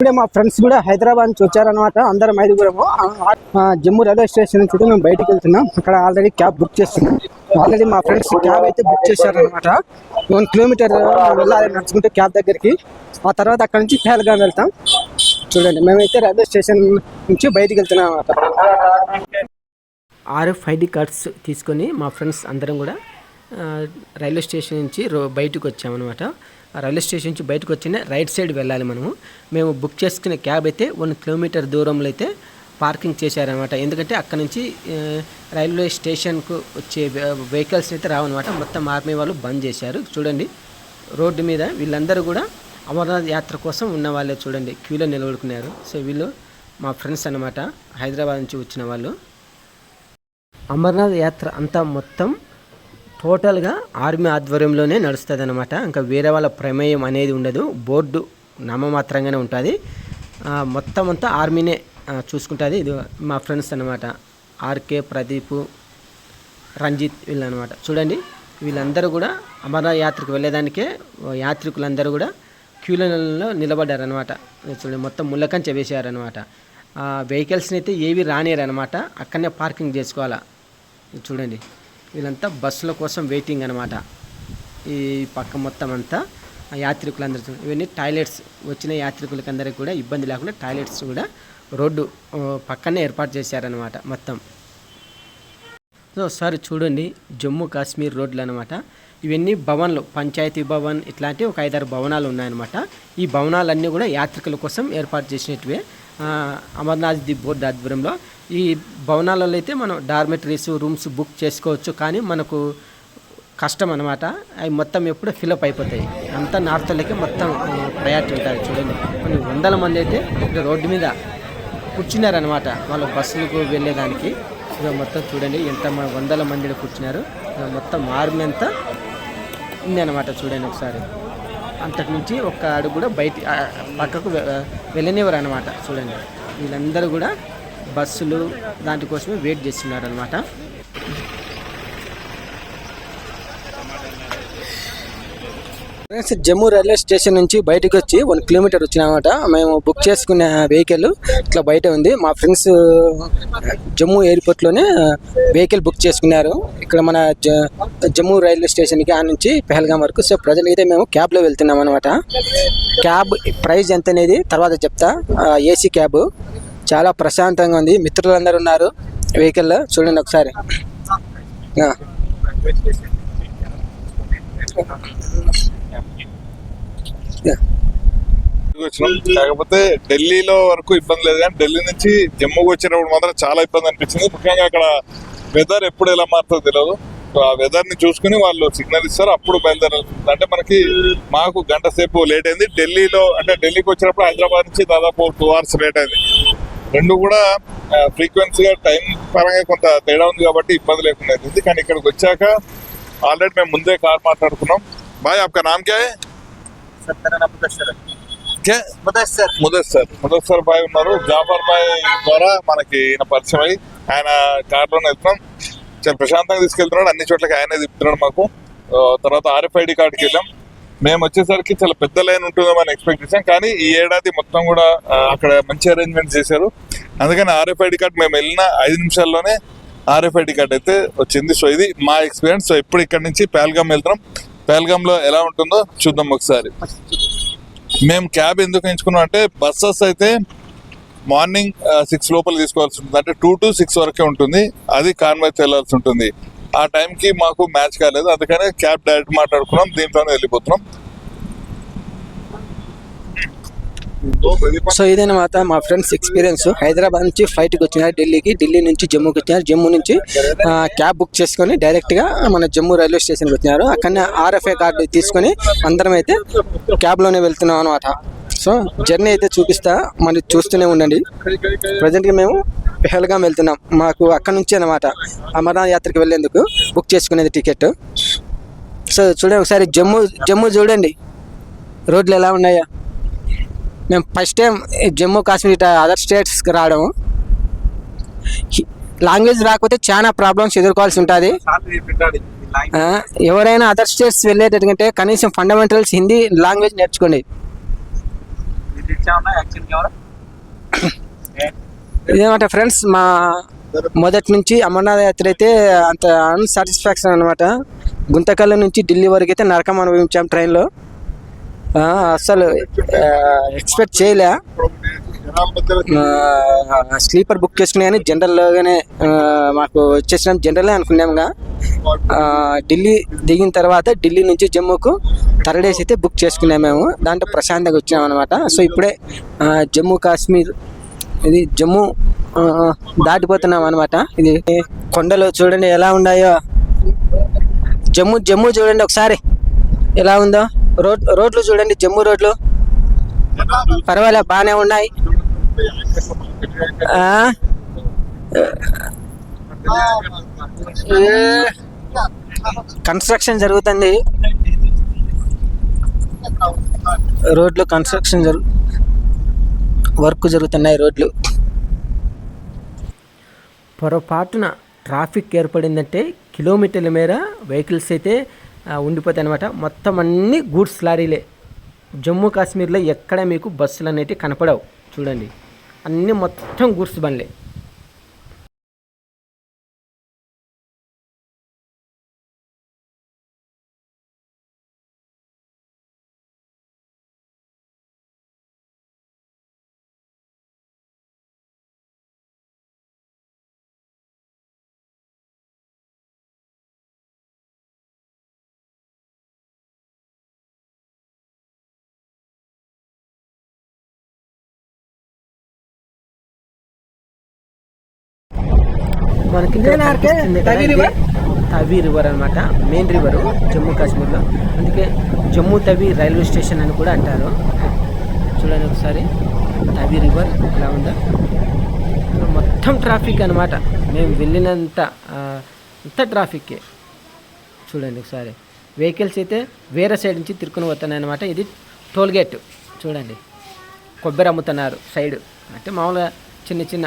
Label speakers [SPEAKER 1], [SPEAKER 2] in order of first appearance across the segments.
[SPEAKER 1] ఇప్పుడే మా ఫ్రెండ్స్ కూడా హైదరాబాద్ నుంచి వచ్చారనమాట అందరం ఐదుగురము. జమ్మూ రైల్వే స్టేషన్ నుంచి మేము బయటకు వెళ్తున్నాం. అక్కడ ఆల్రెడీ క్యాబ్ బుక్ చేస్తున్నాం. ఆల్రెడీ మా ఫ్రెండ్స్ క్యాబ్ అయితే బుక్ చేశారనమాట వన్ కిలోమీటర్ వెళ్ళాలి నడుచుకుంటే క్యాబ్ దగ్గరికి. ఆ తర్వాత అక్కడ నుంచి పేల్గాం వెళ్తాం. చూడండి మేమైతే రైల్వే స్టేషన్ నుంచి బయటకు వెళ్తున్నాం అనమాట ఆర్ఎఫ్ఐడి కార్డ్స్ తీసుకొని మా ఫ్రెండ్స్ అందరం కూడా రైల్వే స్టేషన్ నుంచి రో బయటకు వచ్చామన్నమాట. రైల్వే స్టేషన్ నుంచి బయటకు వచ్చిన రైట్ సైడ్ వెళ్ళాలి మనము. మేము బుక్ చేసుకునే క్యాబ్ అయితే వన్ కిలోమీటర్ దూరంలో అయితే పార్కింగ్ చేశారనమాట ఎందుకంటే అక్కడ నుంచి రైల్వే స్టేషన్కు వచ్చే వెహికల్స్ అయితే రావన్నమాట. మొత్తం ఆర్మీ వాళ్ళు బంద్ చేశారు. చూడండి రోడ్డు మీద వీళ్ళందరూ కూడా అమర్నాథ్ యాత్ర కోసం ఉన్న వాళ్ళే చూడండి. క్యూలో నిలబడుకున్నారు. సో వీళ్ళు మా ఫ్రెండ్స్ అనమాట హైదరాబాద్ నుంచి వచ్చిన వాళ్ళు. అమర్నాథ్ యాత్ర అంతా మొత్తం టోటల్గా ఆర్మీ ఆధ్వర్యంలోనే నడుస్తుంది అనమాట ఇంకా వేరే వాళ్ళ ప్రమేయం అనేది ఉండదు. బోర్డు నామమాత్రంగానే ఉంటుంది. మొత్తం అంతా ఆర్మీనే చూసుకుంటుంది. ఇది మా ఫ్రెండ్స్ అనమాట ఆర్కే ప్రదీప్ రంజిత్ వీళ్ళనమాట చూడండి వీళ్ళందరూ కూడా అమరనాథ్ యాత్రకు వెళ్ళేదానికే యాత్రికులందరూ కూడా క్యూలలో నిలబడ్డారనమాట చూడండి మొత్తం ముళ్ళకంచె వేసారనమాట వెహికల్స్ని అయితే ఏవి రానియరనమాట అక్కడనే పార్కింగ్ చేసుకోవాలా. చూడండి. వీళ్ళంతా బస్సుల కోసం వెయిటింగ్ అనమాట ఈ పక్క మొత్తం అంతా యాత్రికులందరూ ఇవన్నీ టాయిలెట్స్ వచ్చిన యాత్రికులకందరికీ కూడా ఇబ్బంది లేకుండా టాయిలెట్స్ కూడా రోడ్డు పక్కనే ఏర్పాటు చేశారనమాట మొత్తం. సో సార్ చూడండి జమ్మూ కాశ్మీర్ రోడ్లు అనమాట ఇవన్నీ భవన్లు పంచాయతీ భవన్ ఇట్లాంటి ఒక ఐదారు భవనాలు ఉన్నాయన్నమాట. ఈ భవనాలన్నీ కూడా యాత్రికుల కోసం ఏర్పాటు చేసినట్టువే అమర్నాథ్ ది బోర్డు ఆధ్వర్యంలో. ఈ భవనాలలో అయితే మనం డార్మెటరీస్ రూమ్స్ బుక్ చేసుకోవచ్చు. కానీ మనకు కష్టం అనమాట అవి మొత్తం ఎప్పుడు ఫిలప్ అయిపోతాయి. అంతా నార్తలకి మొత్తం ప్రయారిటీ ఉంటారు చూడండి. కొన్ని వందల మంది అయితే ఇక్కడ రోడ్డు మీద కూర్చున్నారనమాట వాళ్ళ బస్సులకు వెళ్ళేదానికి. ఇక మొత్తం చూడండి. ఎంత వందల మంది కూర్చున్నారు. మొత్తం ఆర్మీ అంతా ఉంది అనమాట చూడండి ఒకసారి. అంతకు నుంచి ఒక్క అడుగు కూడా బయట పక్కకు వె- వెళ్ళనివ్వరు అనమాట చూడండి. వీళ్ళందరూ కూడా బస్సులు దానికోసమే వెయిట్ చేస్తున్నారు అనమాట ఫ్రెండ్స్ జమ్మూ రైల్వే స్టేషన్ నుంచి బయటకు వచ్చి వన్ కిలోమీటర్ వచ్చినామట మేము బుక్ చేసుకున్న వెహికల్ ఇట్లా బయట ఉంది. మా ఫ్రెండ్స్ జమ్మూ ఎయిర్పోర్ట్లోనే వెహికల్ బుక్ చేసుకున్నారు. ఇక్కడ మన జ- జమ్మూ రైల్వే స్టేషన్కి ఆ నుంచి పెహల్గాం వరకు. సో ప్రజలైతే అయితే మేము క్యాబ్లో వెళ్తున్నాం అనమాట క్యాబ్ ప్రైస్ ఎంత అనేది తర్వాత చెప్తా. ఏసీ క్యాబ్ చాలా ప్రశాంతంగా ఉంది. మిత్రులందరూ ఉన్నారు వెహికల్లో చూడండి ఒకసారి.
[SPEAKER 2] వచ్చినాం. కాకపోతే ఢిల్లీలో వరకు ఇబ్బంది లేదు కానీ ఢిల్లీ నుంచి జమ్మూకి వచ్చినప్పుడు మాత్రం చాలా ఇబ్బంది అనిపించింది. ముఖ్యంగా అక్కడ వెదర్ ఎప్పుడు ఎలా మారుతుందో తెలియదు ఆ వెదర్ని చూసుకుని వాళ్ళు సిగ్నల్ ఇస్తారు. అప్పుడు బయలుదేరాలి అంటే మనకి మాకు గంట సేపు లేట్ అయింది. ఢిల్లీలో అంటే ఢిల్లీకి వచ్చినప్పుడు హైదరాబాద్ నుంచి దాదాపు టూ అవర్స్ లేట్ అయింది. రెండు కూడా ఫ్రీక్వెన్సీగా టైం పరంగా కొంత తేడా ఉంది కాబట్టి ఇబ్బంది లేకుండా అయింది. కానీ ఇక్కడికి వచ్చాక ఆల్రెడీ మేము ముందే కార్ మాట్లాడుకున్నాం. బాయ్ ఆప్కా నామ్ క్యా ముదస్సర్ ముదస్సర్ బాయ్ ఉన్నారు. జాఫర్ బాయ్ ద్వారా మనకి ఈయన పరిచయం అయ్యి ఆయన కార్లోనే వెళ్తున్నాం. చాలా ప్రశాంతంగా తీసుకెళ్తున్నాడు. అన్ని చోట్లకి ఆయనే తిప్పుతున్నాడు మాకు. తర్వాత ఆర్ఎఫ్ఐడి కార్డుకి వెళ్ళాం. మేము వచ్చేసరికి చాలా పెద్ద లైన్ ఉంటుందో అని ఎక్స్పెక్ట్ చేసాం కానీ ఈ ఏడాది మొత్తం కూడా అక్కడ మంచి అరేంజ్మెంట్ చేశారు. అందుకని ఆర్ఎఫ్ఐడి కార్డ్ మేము వెళ్ళిన ఐదు నిమిషాల్లోనే ఆర్ఎఫ్ఐడి కార్డ్ అయితే వచ్చింది. సో ఇది మా ఎక్స్పీరియన్స్ సో ఇప్పుడు ఇక్కడ నుంచి పేల్గామ్ వెళ్తున్నాం. పేల్గామ్లో ఎలా ఉంటుందో చూద్దాం ఒకసారి. మేము క్యాబ్ ఎందుకు ఎంచుకున్నాం అంటే బస్సెస్ అయితే మార్నింగ్ సిక్స్ లోపల తీసుకోవాల్సి ఉంటుంది. అంటే టూ టు సిక్స్ వరకే ఉంటుంది. అది కాన్వాయ్ వెళ్ళాల్సి ఉంటుంది. ఆ టైంకి మాకు మ్యాచ్ కాలేదు. అందుకనే క్యాబ్ డైరెక్ట్ మాట్లాడుకున్నాం. దీంట్లోనే వెళ్ళిపోతున్నాం.
[SPEAKER 1] సో ఇదన్నమాట మా ఫ్రెండ్స్ ఎక్స్పీరియన్స్. హైదరాబాద్ నుంచి ఫ్లైట్కి వచ్చినారు ఢిల్లీకి. ఢిల్లీ నుంచి జమ్మూకి వచ్చినారు. జమ్మూ నుంచి క్యాబ్ బుక్ చేసుకొని డైరెక్ట్గా మన జమ్మూ రైల్వే స్టేషన్కి వచ్చినారు. అక్కడనే ఆర్ఎఫ్ఐ కార్డు తీసుకొని అందరం అయితే క్యాబ్లోనే వెళ్తున్నాం అనమాట సో జర్నీ అయితే చూపిస్తా మరి చూస్తూనే ఉండండి. ప్రజెంట్గా మేము పెహల్గాం వెళ్తున్నాం. మాకు అక్కడ నుంచి అనమాట అమర్నాథ్ యాత్రకి వెళ్ళేందుకు బుక్ చేసుకునేది టికెట్. సో చూడండి ఒకసారి జమ్మూ జమ్మూ చూడండి. రోడ్లు ఎలా ఉన్నాయా. మేము ఫస్ట్ టైం జమ్మూ కాశ్మీర్ ఇట్లా అదర్ స్టేట్స్కి రావడం. లాంగ్వేజ్ రాకపోతే చాలా ప్రాబ్లమ్స్ ఎదుర్కోవాల్సి ఉంటుంది. ఎవరైనా అదర్ స్టేట్స్ వెళ్ళేటట్టుకంటే కనీసం ఫండమెంటల్స్ హిందీ లాంగ్వేజ్ నేర్చుకోండి. ఇదేమంటే ఫ్రెండ్స్ మా మొదటి నుంచి అమర్నాథ్ యాత్ర అయితే అంత అన్సాటిస్ఫాక్షన్ అనమాట గుంతకల్ నుంచి ఢిల్లీ వరకు అయితే నరకం అనుభవించాం ట్రైన్లో అసలు ఎక్స్పెక్ట్ చేయలే. స్లీపర్ బుక్ చేసుకుని కానీ జనరల్గానే మాకు వచ్చేసిన. జనరల్ అనుకున్నాముగా ఢిల్లీ దిగిన తర్వాత ఢిల్లీ నుంచి జమ్మూకు థర్డ్ డేస్ అయితే బుక్ చేసుకున్నాం మేము. దాంట్లో ప్రశాంతంగా వచ్చినాం అనమాట సో ఇప్పుడే జమ్మూ కాశ్మీర్ ఇది జమ్మూ దాటిపోతున్నాం అనమాట ఇది కొండలు చూడండి ఎలా ఉన్నాయో. జమ్మూ జమ్మూ చూడండి ఒకసారి. ఎలా ఉందో. రోడ్ రోడ్లు చూడండి జమ్మూ రోడ్లు. పర్వాలే బాగానే ఉన్నాయి. కన్స్ట్రక్షన్ జరుగుతుంది. రోడ్లు కన్స్ట్రక్షన్ జరుగు వర్క్ జరుగుతున్నాయి రోడ్లు. పొరపాటున ట్రాఫిక్ ఏర్పడిందంటే కిలోమీటర్ల మేర వెహికల్స్ అయితే ఉండిపోతాయి అనమాట మొత్తం అన్ని గూడ్స్ లారీలే. జమ్మూ కాశ్మీర్లో ఎక్కడ మీకు బస్సులు అనేవి కనపడవు. చూడండి. అన్నీ మొత్తం గూడ్స్ బండ్లే. మనకి తవి రివర్ అనమాట మెయిన్ రివర్ జమ్మూ కాశ్మీర్లో. అందుకే జమ్మూ తవి రైల్వే స్టేషన్ అని కూడా అంటారు. చూడండి ఒకసారి తవి రివర్ ఎలా ఉందో. మొత్తం ట్రాఫిక్ అనమాట మేము వెళ్ళినంత అంత ట్రాఫిక్కే చూడండి ఒకసారి. వెహికల్స్ అయితే వేరే సైడ్ నుంచి తిరుక్కుని పోతున్నాయి అనమాట ఇది టోల్ గేట్ చూడండి. కొబ్బరి అమ్ముతున్నారు సైడ్ అంటే మామూలుగా చిన్న చిన్న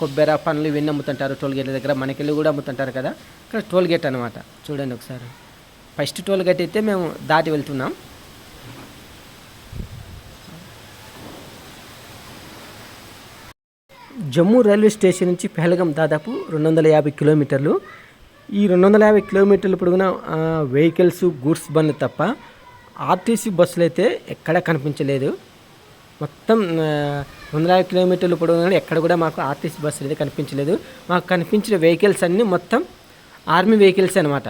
[SPEAKER 1] కొబ్బరి పండ్లు ఇవన్నీ అమ్ముతుంటారు టోల్ గేట్ దగ్గర. మనకెళ్ళి కూడా అమ్ముతుంటారు కదా. ఇక్కడ టోల్ గేట్ అనమాట చూడండి ఒకసారి. ఫస్ట్ టోల్ గేట్ అయితే మేము దాటి వెళ్తున్నాం. జమ్మూ రైల్వే స్టేషన్ నుంచి పెహల్గం దాదాపు రెండు వందల యాభై కిలోమీటర్లు. ఈ రెండు వందల యాభై కిలోమీటర్లు పొడుగున వెహికల్స్ గూడ్స్ బండ్లు తప్ప ఆర్టీసీ బస్సులు అయితే ఎక్కడా కనిపించలేదు. మొత్తం వందల కిలోమీటర్లు పొడవునా ఎక్కడ కూడా మాకు ఆర్టీసీ బస్సులు అయితే కనిపించలేదు. మాకు కనిపించిన వెహికల్స్ అన్నీ మొత్తం ఆర్మీ వెహికల్స్ అనమాట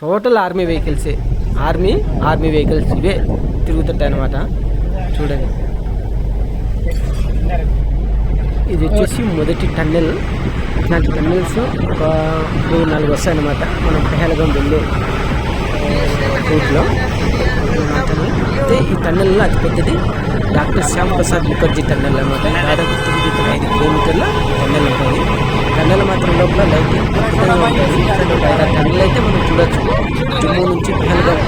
[SPEAKER 1] టోటల్ ఆర్మీ వెహికల్సే. ఆర్మీ ఆర్మీ వెహికల్స్ ఇవే తిరుగుతుంటాయి అనమాట చూడండి. ఇది వచ్చేసి మొదటి టన్నెల్. ఇట్లాంటి టన్నెల్స్ ఒక మూడు నాలుగు వస్తాయి అనమాట మనం పెహల్గం వెళ్ళే రూట్లో. అయితే ఈ టన్నెల్లో అతిపెద్దది. డాక్టర్ శ్యామ్ ప్రసాద్ ముఖర్జీ టన్నెల్ అనమాట. దాదాపు తొమ్మిది ఐదు కిలోమీటర్ల టన్నెల్ ఉంటుంది. టన్నెల్ మాత్రం లోపల లైటింగ్ ఉంటుంది. ఇట్లాంటి టన్నెల్ అయితే మనం చూడొచ్చు. జమ్మూ నుంచి పెహల్గం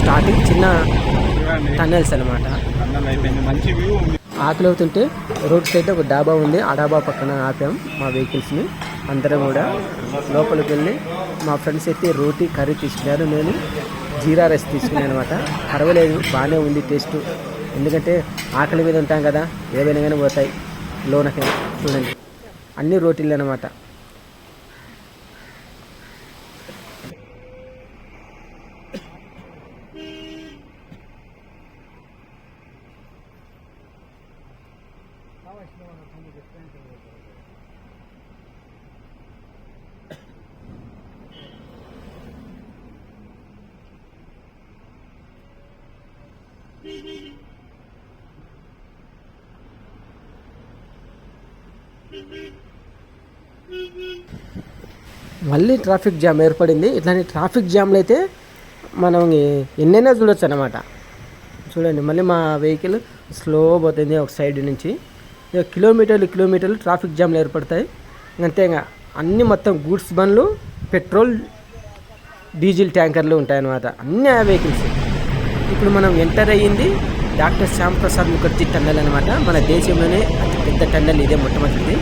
[SPEAKER 1] స్టార్టింగ్ చిన్న టన్నెల్స్ అనమాట. ఆకలి అవుతుంటే రోడ్ సైడ్ ఒక డాబా ఉంది. ఆ డాబా పక్కన ఆపాం మా వెహికల్స్ని. అందరం కూడా లోపలికి వెళ్ళి మా ఫ్రెండ్స్ అయితే రోటీ కర్రీ తీసుకున్నారు. నేను జీరా రైస్ తీసుకున్నాను అనమాట పర్వాలేదు బాగానే ఉంది టేస్ట్. ఎందుకంటే ఆకలి మీద ఉంటాం కదా ఏవైనా కానీ పోతాయి. లోనకి చూడండి. అన్ని రోటీలు అనమాట మళ్ళీ ట్రాఫిక్ జామ్ ఏర్పడింది. ఇట్లాంటి ట్రాఫిక్ జామ్లు అయితే మనం ఎన్నైనా చూడొచ్చు అనమాట చూడండి మళ్ళీ మా వెహికల్ స్లో పోతుంది ఒక సైడ్ నుంచి. ఇక కిలోమీటర్లు కిలోమీటర్లు ట్రాఫిక్ జామ్లు ఏర్పడతాయి. అంతే ఇంకా అన్ని మొత్తం గూడ్స్ బండ్లు పెట్రోల్ డీజిల్ ట్యాంకర్లు ఉంటాయన్నమాట. అన్ని ఆ వెహికల్స్. ఇప్పుడు మనం ఎంటర్ అయ్యింది డాక్టర్ శ్యామ్ ప్రసాద్ ముఖర్జీ టన్నెల్ అనమాట మన దేశంలోనే అతిపెద్ద టన్నెల్ ఇదే మొట్టమొదటిది.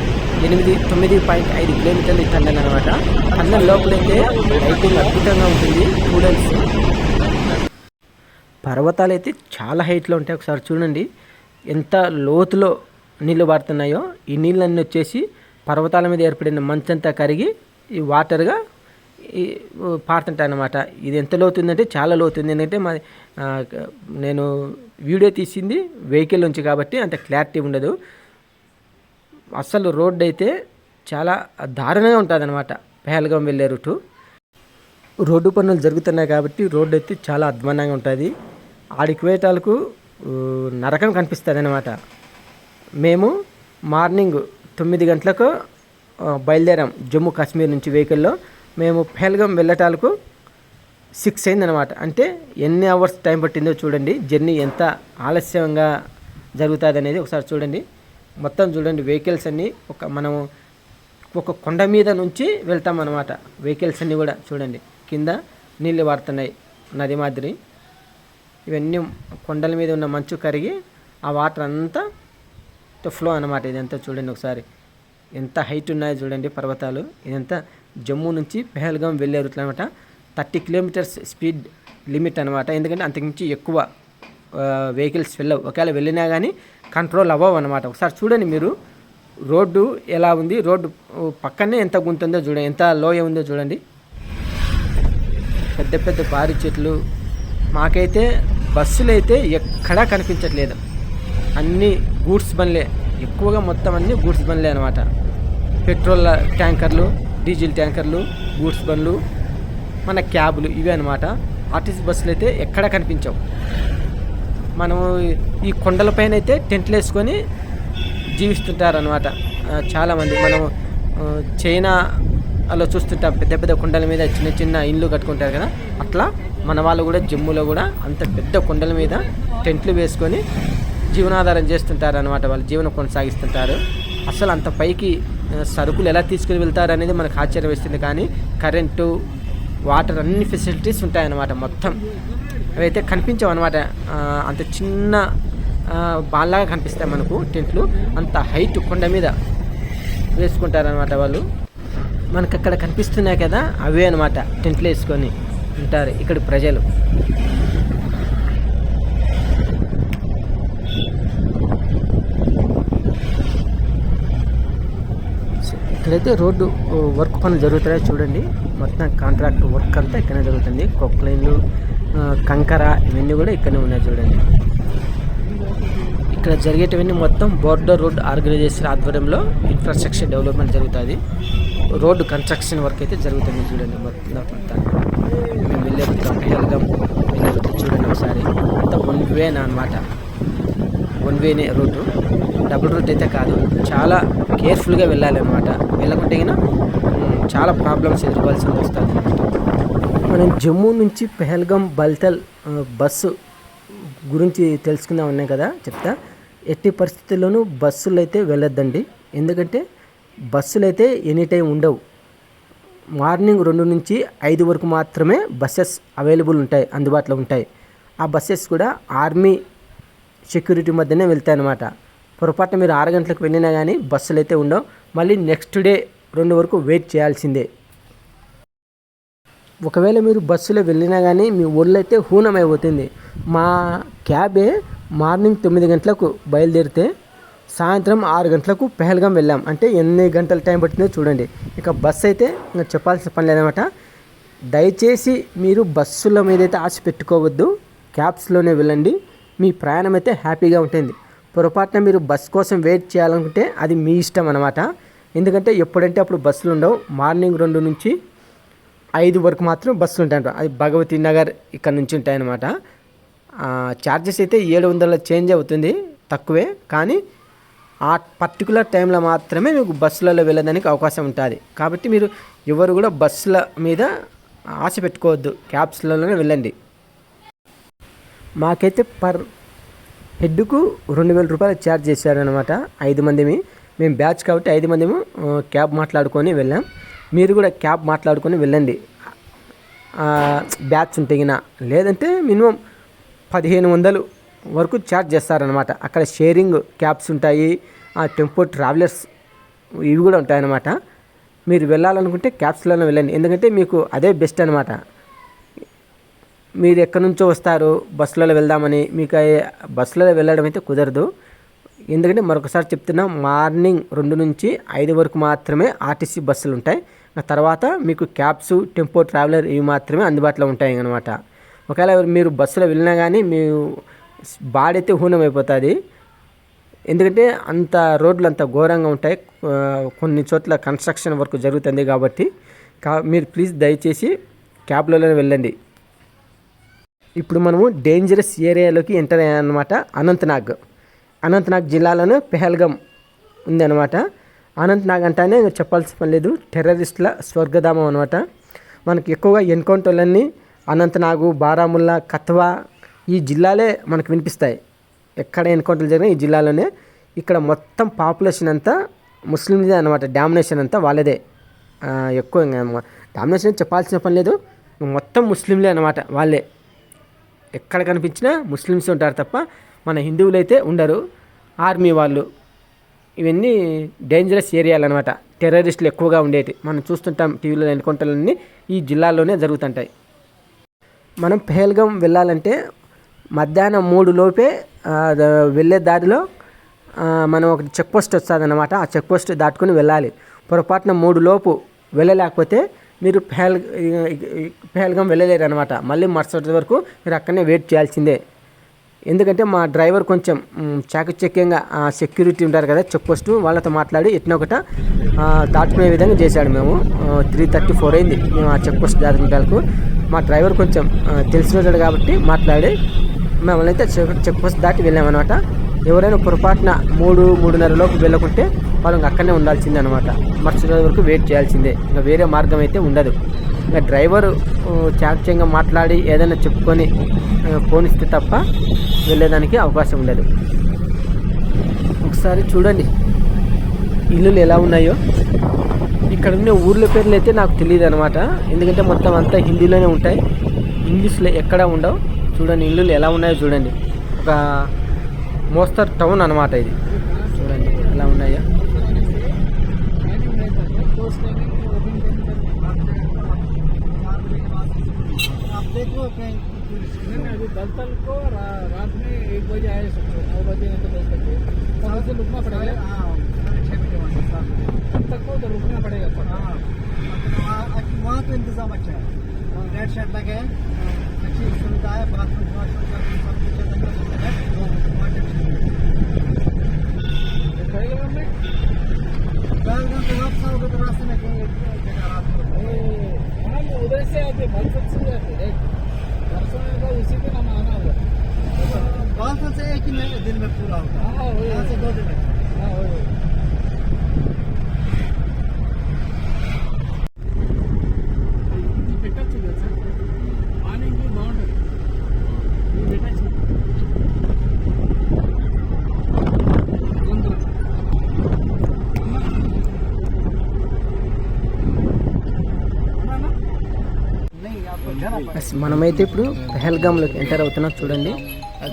[SPEAKER 1] ఎనిమిది తొమ్మిది పాయింట్ ఐదు కిలోమీటర్ల టండల్ టన్నెల్ అనమాట టన్నెల్ లోపలైతే లైటింగ్ అద్భుతంగా ఉంటుంది. స్టూడెంట్స్ పర్వతాలు అయితే చాలా హైట్లో ఉంటాయి. ఒకసారి చూడండి. ఎంత లోతులో నీళ్ళు పారుతున్నాయో ఈ నీళ్ళన్నీ వచ్చేసి పర్వతాల మీద ఏర్పడిన మంచంతా కరిగి ఈ వాటర్గా ఈ అనమాట ఇది ఎంత లోతుందంటే చాలా లోతుంది. ఎందుకంటే మా నేను వీడియో తీసింది వెహికల్ నుంచి కాబట్టి అంత క్లారిటీ ఉండదు. అస్సలు రోడ్డు అయితే చాలా దారుణంగా ఉంటుంది అనమాట పహల్గాం వెళ్ళే రూటు. రోడ్డు పనులు జరుగుతున్నాయి కాబట్టి రోడ్డు అయితే చాలా అధ్వానంగా ఉంటుంది. ఆడికి వేటాలకు నరకం కనిపిస్తుంది అనమాట మేము మార్నింగ్ తొమ్మిది గంటలకు బయలుదేరాం జమ్మూ కాశ్మీర్ నుంచి వెహికల్లో. మేము పెహల్గం వెళ్ళటాలకు సిక్స్ అయిందనమాట అంటే ఎన్ని అవర్స్ టైం పట్టిందో చూడండి. జర్నీ ఎంత ఆలస్యంగా జరుగుతుంది అనేది ఒకసారి చూడండి. మొత్తం చూడండి వెహికల్స్ అన్నీ ఒక మనము ఒక కొండ మీద నుంచి వెళ్తాం అనమాట వెహికల్స్ అన్నీ కూడా చూడండి. కింద నీళ్ళు వాడుతున్నాయి నది మాదిరి. ఇవన్నీ కొండల మీద ఉన్న మంచు కరిగి ఆ వాటర్ అంతా ఫ్లో అనమాట ఇదంతా చూడండి ఒకసారి. ఎంత హైట్ ఉన్నాయో చూడండి పర్వతాలు. ఇదంతా జమ్మూ నుంచి పెహల్గాం వెళ్ళే రూట్ అనమాట థర్టీ కిలోమీటర్స్ స్పీడ్ లిమిట్ అనమాట ఎందుకంటే అంతకుమించి ఎక్కువ వెహికల్స్ వెళ్ళవు. ఒకవేళ వెళ్ళినా కానీ కంట్రోల్ అవ్వవు అనమాట ఒకసారి చూడండి మీరు. రోడ్డు ఎలా ఉంది? రోడ్డు పక్కనే ఎంత గుంతుందో చూడండి. ఎంత లోయ ఉందో చూడండి. పెద్ద పెద్ద భారీ చెట్లు. మాకైతే బస్సులు అయితే ఎక్కడా కనిపించట్లేదు. అన్నీ గూడ్స్ బండ్లే. ఎక్కువగా మొత్తం అన్ని గూడ్స్ బండ్లే అనమాట పెట్రోల్ ట్యాంకర్లు డీజిల్ ట్యాంకర్లు గూడ్స్ బండ్లు మన క్యాబులు ఇవే అనమాట ఆర్టీసీ బస్సులు అయితే ఎక్కడా కనిపించవు. మనము ఈ కొండలపైన అయితే టెంట్లు వేసుకొని జీవిస్తుంటారనమాట చాలామంది. మనము చైనా అలా చూస్తుంటాం పెద్ద పెద్ద కొండల మీద చిన్న చిన్న ఇండ్లు కట్టుకుంటారు కదా. అట్లా మన వాళ్ళు కూడా జమ్మూలో కూడా అంత పెద్ద కొండల మీద టెంట్లు వేసుకొని జీవనాధారం చేస్తుంటారు అనమాట వాళ్ళు జీవనం కొనసాగిస్తుంటారు. అసలు అంత పైకి సరుకులు ఎలా తీసుకుని వెళ్తారు అనేది మనకు ఆశ్చర్యం వేస్తుంది. కానీ కరెంటు వాటర్ అన్ని ఫెసిలిటీస్ ఉంటాయన్నమాట మొత్తం. అవైతే కనిపించవు అనమాట అంత చిన్న బాల్లాగా కనిపిస్తాయి మనకు టెంట్లు. అంత హైట్ కొండ మీద వేసుకుంటారనమాట వాళ్ళు. మనకు అక్కడ కనిపిస్తున్నాయి కదా అవే అనమాట టెంట్లు వేసుకొని ఉంటారు ఇక్కడ ప్రజలు సో ఇక్కడైతే రోడ్డు వర్క్ పనులు జరుగుతాయో చూడండి. మొత్తం కాంట్రాక్ట్ వర్క్ అంతా ఇక్కడనే జరుగుతుంది. కొక్లైన్లు కంకర ఇవన్నీ కూడా ఇక్కడనే ఉన్నాయి చూడండి. ఇక్కడ జరిగేటివన్నీ మొత్తం బోర్డర్ రోడ్ ఆర్గనైజేషన్ ఆధ్వర్యంలో ఇన్ఫ్రాస్ట్రక్చర్ డెవలప్మెంట్ జరుగుతుంది. రోడ్డు కన్స్ట్రక్షన్ వర్క్ అయితే జరుగుతుంది చూడండి మొత్తం మొత్తం మేము వెళ్ళే చూడండి ఒకసారి. అంతా వన్ వేనా అనమాట వన్ వేనే రోడ్డు డబుల్ రూట్ అయితే కాదు. చాలా కేర్ఫుల్గా వెళ్ళాలి అనమాట వెళ్ళకుంటే గిన, చాలా ప్రాబ్లమ్స్ ఎదుర్కోవాల్సి వస్తుంది మనం జమ్మూ నుంచి పెహల్గాం బల్తల్ బస్సు గురించి తెలుసుకుందాం ఉన్నాయి కదా చెప్తా. ఎట్టి పరిస్థితుల్లోనూ బస్సులు అయితే వెళ్ళొద్దండి. ఎందుకంటే బస్సులు అయితే ఎనీ టైం ఉండవు. మార్నింగ్ రెండు నుంచి ఐదు వరకు మాత్రమే బస్సెస్ అవైలబుల్ ఉంటాయి అందుబాటులో ఉంటాయి. ఆ బస్సెస్ కూడా ఆర్మీ సెక్యూరిటీ మధ్యనే వెళ్తాయి అనమాట పొరపాటున మీరు ఆరు గంటలకు వెళ్ళినా కానీ బస్సులు అయితే ఉండవు. మళ్ళీ నెక్స్ట్ డే రెండు వరకు వెయిట్ చేయాల్సిందే. ఒకవేళ మీరు బస్సులో వెళ్ళినా కానీ మీ ఒళ్ళు అయితే హూనమైపోతుంది. మా క్యాబే మార్నింగ్ తొమ్మిది గంటలకు బయలుదేరితే సాయంత్రం ఆరు గంటలకు పెహల్గాం వెళ్ళాం. అంటే ఎన్ని గంటల టైం పట్టిందో చూడండి. ఇక బస్సు అయితే ఇంకా చెప్పాల్సిన పని లేదనమాట దయచేసి మీరు బస్సుల మీద అయితే ఆశ పెట్టుకోవద్దు. క్యాబ్స్లోనే వెళ్ళండి. మీ ప్రయాణం అయితే హ్యాపీగా ఉంటుంది. పొరపాటున మీరు బస్ కోసం వెయిట్ చేయాలనుకుంటే అది మీ ఇష్టం అనమాట ఎందుకంటే ఎప్పుడంటే అప్పుడు బస్సులు ఉండవు. మార్నింగ్ రెండు నుంచి ఐదు వరకు మాత్రం బస్సులు ఉంటాయంట. అది భగవతి నగర్ ఇక్కడ నుంచి ఉంటాయన్నమాట ఛార్జెస్ అయితే ఏడు వందల చేంజ్ అవుతుంది తక్కువే. కానీ ఆ పర్టికులర్ టైంలో మాత్రమే మీకు బస్సులలో వెళ్ళడానికి అవకాశం ఉంటుంది. కాబట్టి మీరు ఎవరు కూడా బస్సుల మీద ఆశ పెట్టుకోవద్దు. క్యాబ్స్లలోనే వెళ్ళండి. మాకైతే పర్ హెడ్కు రెండు వేల రూపాయలు ఛార్జ్ చేశారనమాట ఐదు మందిమి. మేము బ్యాచ్ కాబట్టి ఐదు మందిము క్యాబ్ మాట్లాడుకొని వెళ్ళాం. మీరు కూడా క్యాబ్ మాట్లాడుకొని వెళ్ళండి. బ్యాచ్ ఉంటే లేదంటే మినిమం పదిహేను వందలు వరకు ఛార్జ్ చేస్తారనమాట అక్కడ షేరింగ్ క్యాబ్స్ ఉంటాయి. ఆ టెంపో ట్రావెలర్స్ ఇవి కూడా ఉంటాయన్నమాట. మీరు వెళ్ళాలనుకుంటే క్యాబ్స్లోనే వెళ్ళండి. ఎందుకంటే మీకు అదే బెస్ట్ అనమాట మీరు ఎక్కడి నుంచో వస్తారు బస్సులలో వెళ్దామని మీకు బస్సులలో వెళ్ళడం అయితే కుదరదు. ఎందుకంటే మరొకసారి చెప్తున్నా మార్నింగ్ రెండు నుంచి ఐదు వరకు మాత్రమే ఆర్టీసీ బస్సులు ఉంటాయి. తర్వాత మీకు క్యాబ్స్ టెంపో ట్రావెలర్ ఇవి మాత్రమే అందుబాటులో ఉంటాయి అన్నమాట. ఒకవేళ మీరు బస్సులో వెళ్ళినా కానీ మీ బాడీ అయితే హూనం అయిపోతుంది ఎందుకంటే అంత రోడ్లు అంత ఘోరంగా ఉంటాయి. కొన్ని చోట్ల కన్స్ట్రక్షన్ వర్క్ జరుగుతుంది కాబట్టి. కా మీరు ప్లీజ్ దయచేసి క్యాబ్లలోనే వెళ్ళండి. ఇప్పుడు మనము డేంజరస్ ఏరియాలోకి ఎంటర్ అయ్యానమాట అనంతనాగ్. అనంతనాగ్ జిల్లాలోనే పెహల్గం ఉందన్నమాట. అనంతనాగ్ అంటేనే చెప్పాల్సిన పని లేదు. టెర్రరిస్టుల స్వర్గధామం అనమాట మనకి ఎక్కువగా ఎన్కౌంటర్లన్నీ అనంతనాగు బారాముల్లా కత్వా ఈ జిల్లాలే మనకు వినిపిస్తాయి. ఎక్కడ ఎన్కౌంటర్లు జరిగినా ఈ జిల్లాలోనే. ఇక్కడ మొత్తం పాపులేషన్ అంతా ముస్లిందే అనమాట డామినేషన్ అంతా వాళ్ళదే. ఎక్కువ డామినేషన్ చెప్పాల్సిన పని లేదు. మొత్తం ముస్లింలే అనమాట వాళ్ళే. ఎక్కడ కనిపించినా ముస్లిమ్స్ ఉంటారు తప్ప మన హిందువులు అయితే ఉండరు. ఆర్మీ వాళ్ళు ఇవన్నీ డేంజరస్ ఏరియాలు అనమాట టెర్రరిస్టులు ఎక్కువగా ఉండేవి మనం చూస్తుంటాం టీవీలో ఎన్కౌంటర్లన్నీ ఈ జిల్లాల్లోనే జరుగుతుంటాయి. మనం పెహల్గం వెళ్ళాలంటే మధ్యాహ్నం మూడు లోపే వెళ్ళే దారిలో మనం ఒక చెక్ పోస్ట్ వస్తుంది అనమాట ఆ చెక్ పోస్ట్ దాటుకొని వెళ్ళాలి. పొరపాటున మూడు లోపు వెళ్ళలేకపోతే మీరు పెహల్ పెహల్గం వెళ్ళలేరు అనమాట మళ్ళీ మరుసటి వరకు మీరు అక్కడనే వెయిట్ చేయాల్సిందే. ఎందుకంటే మా డ్రైవర్ కొంచెం చాకచక్యంగా ఆ సెక్యూరిటీ ఉంటారు కదా చెక్ పోస్ట్ వాళ్ళతో మాట్లాడి ఎట్నో ఒకట దాటుకునే విధంగా చేశాడు మేము. త్రీ థర్టీ ఫోర్ అయింది. మేము ఆ చెక్ పోస్ట్ దాటుకుంటాకు మా డ్రైవర్ కొంచెం ఆ, తెలిసినోడు కాబట్టి మాట్లాడి మమ్మల్ని అయితే చెక్ చెక్ పోస్ట్ దాటి వెళ్ళామన్నమాట. ఎవరైనా పొరపాటున మూడు మూడున్నరలోపు వెళ్ళకుంటే వాళ్ళు అక్కడనే ఉండాల్సిందే అనమాట మరుసటి రోజు వరకు వెయిట్ చేయాల్సిందే. ఇంకా వేరే మార్గం అయితే ఉండదు. ఇంకా డ్రైవరు ఆ, మాట్లాడి ఏదైనా చెప్పుకొని పోనిస్తే తప్ప వెళ్ళేదానికి అవకాశం ఉండదు. ఒకసారి చూడండి. ఇల్లులు ఎలా ఉన్నాయో. ఇక్కడ ఉన్న ఊర్ల పేర్లు అయితే నాకు తెలియదు అనమాట ఎందుకంటే మొత్తం అంతా హిందీలోనే ఉంటాయి. ఇంగ్లీష్లో ఎక్కడా ఉండవు. చూడండి ఇల్లులు ఎలా ఉన్నాయో చూడండి. ఒక మోస్తర్ టౌన్ అనమాట ఇది చూడండి ఎలా ఉన్నాయో
[SPEAKER 3] आप देख लो कहीं
[SPEAKER 4] नहीं, अभी दलतल को रा, रात में एक बजे आए सकते नौ बजे नहीं तो दस बजे वहाँ से रुकना पड़ेगा
[SPEAKER 3] हाँ साढ़े छः बजे वहाँ से सात बजे।
[SPEAKER 4] तब तक को तो रुकना पड़ेगा सर
[SPEAKER 3] हाँ वहाँ वहाँ तो इंतजाम अच्छा है रेड शर्ट लगे हैं अच्छी सुविधा है बाथरूम वाशरूम सब
[SPEAKER 4] उधर से आते बलसत से जाते में तो उसी दिन हम आना होगा
[SPEAKER 3] बालसर से एक ही दिन में पूरा होता
[SPEAKER 4] हाँ
[SPEAKER 3] से दो दिन में
[SPEAKER 4] हाँ
[SPEAKER 1] మనమైతే ఇప్పుడు పెహల్గామ్లోకి ఎంటర్ అవుతున్నాం. చూడండి.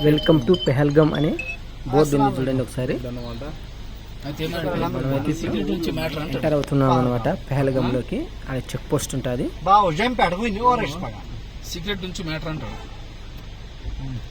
[SPEAKER 1] వెల్కమ్ టు పెహల్గామ్ అనే బోర్డు ఉంది చూడండి ఒకసారి. మనమైతే ఇప్పుడు ఎంటర్ అవుతున్నాం అనమాట పెహల్గామ్లోకి అది చెక్ పోస్ట్ ఉంటుంది.
[SPEAKER 5] సీక్రెట్ నుంచి మ్యాటర్ అంటాడు.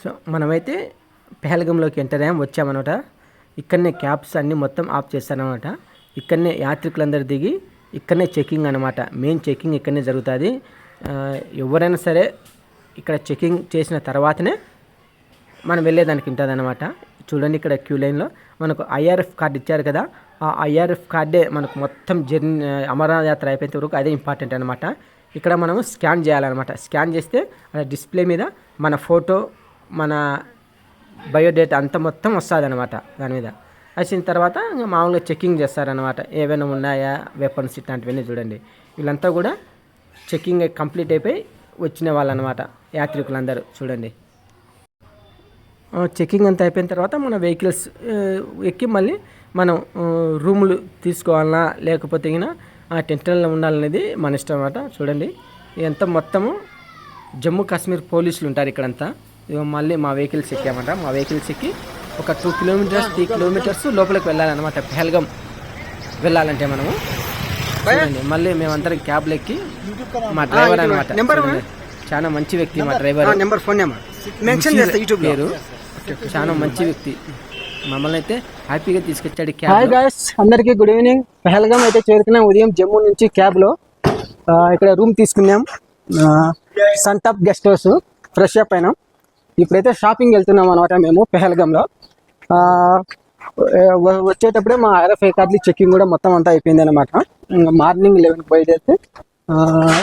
[SPEAKER 1] సో మనమైతే పెహల్గంలోకి ఎంటర్ అయ్యాం వచ్చామన్నమాట ఇక్కడనే క్యాబ్స్ అన్నీ మొత్తం ఆఫ్ చేస్తానమాట. ఇక్కడనే యాత్రికులందరూ దిగి ఇక్కడనే చెకింగ్ అనమాట మెయిన్ చెకింగ్ ఇక్కడనే జరుగుతుంది. ఎవరైనా సరే ఇక్కడ చెకింగ్ చేసిన తర్వాతనే మనం వెళ్ళేదానికి ఉంటుంది అనమాట చూడండి ఇక్కడ క్యూ లైన్లో మనకు ఐఆర్ఎఫ్ కార్డు ఇచ్చారు కదా. ఆ ఐఆర్ఎఫ్ కార్డే మనకు మొత్తం జర్నీ అమరనాథ్ యాత్ర అయిపోయేంత వరకు అదే ఇంపార్టెంట్ అనమాట ఇక్కడ మనం స్కాన్ చేయాలన్నమాట. స్కాన్ చేస్తే అలా డిస్ప్లే మీద మన ఫోటో మన బయోడేటా అంతా మొత్తం వస్తుంది అనమాట దాని మీద. వచ్చిన తర్వాత ఇంకా మామూలుగా చెకింగ్ చేస్తారనమాట ఏవైనా ఉన్నాయా? వెపన్స్ ఇట్లాంటివన్నీ చూడండి. వీళ్ళంతా కూడా చెకింగ్ కంప్లీట్ అయిపోయి వచ్చిన వాళ్ళు అనమాట యాత్రికులందరూ చూడండి. చెకింగ్ అంతా అయిపోయిన తర్వాత మన వెహికల్స్ ఎక్కి మళ్ళీ మనం రూములు తీసుకోవాలన్నా లేకపోతే ఆ టెంట్లో ఉండాలనేది మన ఇష్టం అనమాట చూడండి ఇదంతా మొత్తము జమ్మూ కాశ్మీర్ పోలీసులు ఉంటారు ఇక్కడంతా. మళ్ళీ మా వెహికల్స్ ఎక్కామంట. మా వెహికల్స్ ఎక్కి ఒక టూ కిలోమీటర్స్ త్రీ కిలోమీటర్స్ లోపలికి వెళ్ళాలన్నమాట. పెహల్గం వెళ్ళాలంటే మనము. చూడండి మళ్ళీ మేమందరం క్యాబ్లు ఎక్కి మా డ్రైవర్ అనమాట. చాలా మంచి వ్యక్తి మా driver.
[SPEAKER 6] Number phone number. Mention చేస్తా యూట్యూబ్
[SPEAKER 1] పేరు. చాలా మంచి వ్యక్తి. మమ్మల్ని అయితే హ్యాపీగా తీసుకొచ్చాడు
[SPEAKER 6] హాయ్ గాయస్ అందరికీ గుడ్ ఈవినింగ్ పెహల్గాం అయితే చేరుకున్నాం ఉదయం జమ్మూ నుంచి క్యాబ్లో. ఆ, ఇక్కడ రూమ్ తీసుకున్నాం. Sun top guest house fresh up అయినాం. ఇప్పుడైతే షాపింగ్ వెళ్తున్నాం అనమాట మేము పెహల్గాంలో. వచ్చేటప్పుడే మా ఆర్ఎఫ్ఐ కార్డులు చెక్కింగ్ కూడా మొత్తం అంతా అయిపోయింది అనమాట మార్నింగ్ లెవెన్కి బయలుదేరితే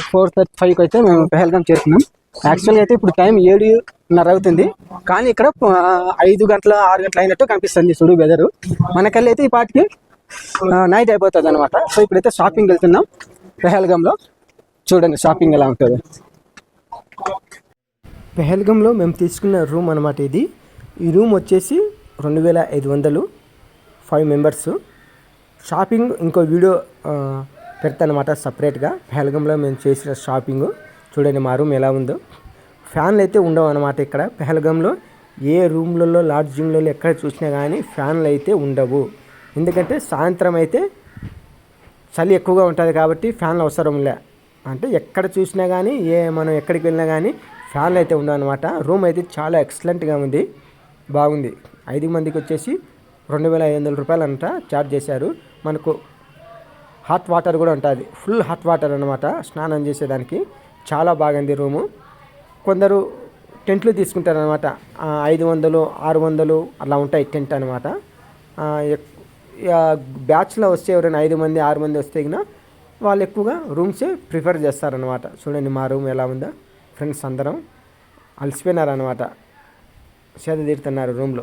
[SPEAKER 6] ఫోర్ థర్టీ ఫైవ్కి అయితే మేము పెహల్గాం చేరుకున్నాం. యాక్చువల్గా అయితే ఇప్పుడు టైం ఏడున్నర అవుతుంది. కానీ ఇక్కడ ఐదు గంటల ఆరు గంటల అయినట్టు కనిపిస్తుంది చూడు వెదరు మనకెళ్ళి అయితే ఈ పాటికి నైట్ అయిపోతుంది అనమాట సో ఇప్పుడైతే షాపింగ్ వెళ్తున్నాం. పెహల్గంలో. చూడండి షాపింగ్ ఎలా ఉంటుందో.
[SPEAKER 1] పెహల్గంలో మేము తీసుకున్న రూమ్ అనమాట ఇది. ఈ రూమ్ వచ్చేసి రెండు వేల ఐదు వందలు ఫైవ్ మెంబర్స్ షాపింగ్ ఇంకో వీడియో పెడతానమాట సపరేట్గా పెహల్గంలో మేము చేసిన షాపింగ్ చూడండి మా రూమ్ ఎలా ఉందో. ఫ్యాన్లు అయితే ఉండవు అనమాట ఇక్కడ. పెహల్గంలో ఏ రూమ్లలో లాడ్జింగ్లలో ఎక్కడ చూసినా కానీ ఫ్యాన్లు అయితే ఉండవు. ఎందుకంటే సాయంత్రం అయితే చలి ఎక్కువగా ఉంటుంది కాబట్టి ఫ్యాన్లు అవసరం లే. అంటే ఎక్కడ చూసినా కానీ ఏ మనం ఎక్కడికి వెళ్ళినా కానీ ఫ్యాన్లు అయితే ఉండవు అనమాట రూమ్ అయితే చాలా ఎక్సలెంట్గా ఉంది. బాగుంది. ఐదు మందికి వచ్చేసి రెండు వేల ఐదు వందల రూపాయలు అంట ఛార్జ్ చేశారు. మనకు హాట్ వాటర్ కూడా ఉంటుంది. ఫుల్ హాట్ వాటర్ అనమాట స్నానం చేసేదానికి. చాలా బాగుంది రూము. కొందరు టెంట్లు తీసుకుంటారనమాట ఐదు వందలు ఆరు వందలు అలా ఉంటాయి టెంట్ అనమాట బ్యాచ్లో వస్తే ఎవరైనా ఐదు మంది ఆరు మంది వస్తే గిన వాళ్ళు ఎక్కువగా రూమ్సే ప్రిఫర్ చేస్తారనమాట చూడండి మా రూమ్ ఎలా ఉందో. ఫ్రెండ్స్ అందరం అలసిపోయినారనమాట సేద తీరుతున్నారు రూమ్లో.